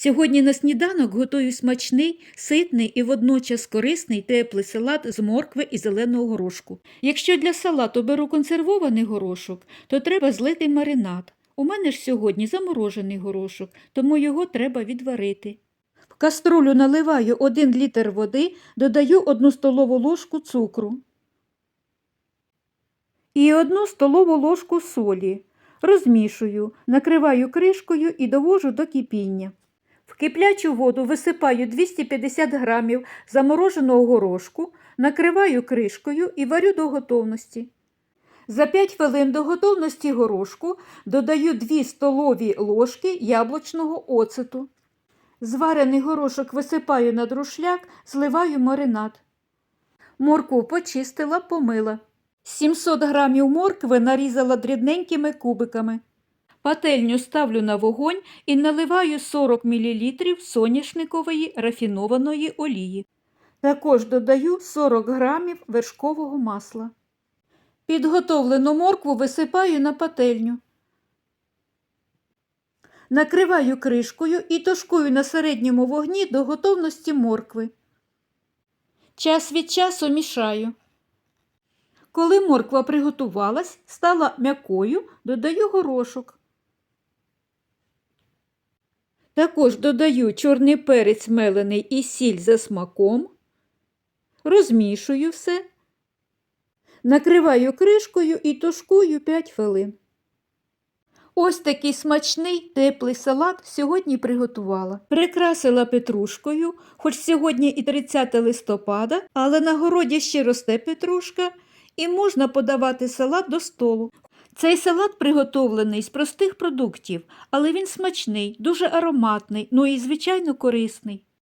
Сьогодні на сніданок готую смачний, ситний і водночас корисний теплий салат з моркви і зеленого горошку. Якщо для салату беру консервований горошок, то треба злити маринад. У мене ж сьогодні заморожений горошок, тому його треба відварити. В каструлю наливаю 1 літр води, додаю 1 столову ложку цукру і 1 столову ложку солі. Розмішую, накриваю кришкою і довожу до кипіння. Киплячу воду висипаю 250 грамів замороженого горошку, накриваю кришкою і варю до готовності. За 5 хвилин до готовності горошку додаю 2 столові ложки яблучного оцету. Зварений горошок висипаю на друшляк, зливаю маринад. Моркву почистила, помила. 700 грамів моркви нарізала дрібненькими кубиками. Пательню ставлю на вогонь і наливаю 40 мл соняшникової рафінованої олії. Також додаю 40 грамів вершкового масла. Підготовлену моркву висипаю на пательню. Накриваю кришкою і тушкую на середньому вогні до готовності моркви. Час від часу мішаю. Коли морква приготувалась, стала м'якою, додаю горошок. Також додаю чорний перець мелений і сіль за смаком. Розмішую все. Накриваю кришкою і тушкую 5 хвилин. Ось такий смачний теплий салат сьогодні приготувала. Прикрасила петрушкою, хоч сьогодні і 30 листопада, але на городі ще росте петрушка і можна подавати салат до столу. Цей салат приготовлений з простих продуктів, але він смачний, дуже ароматний, ну і звичайно корисний.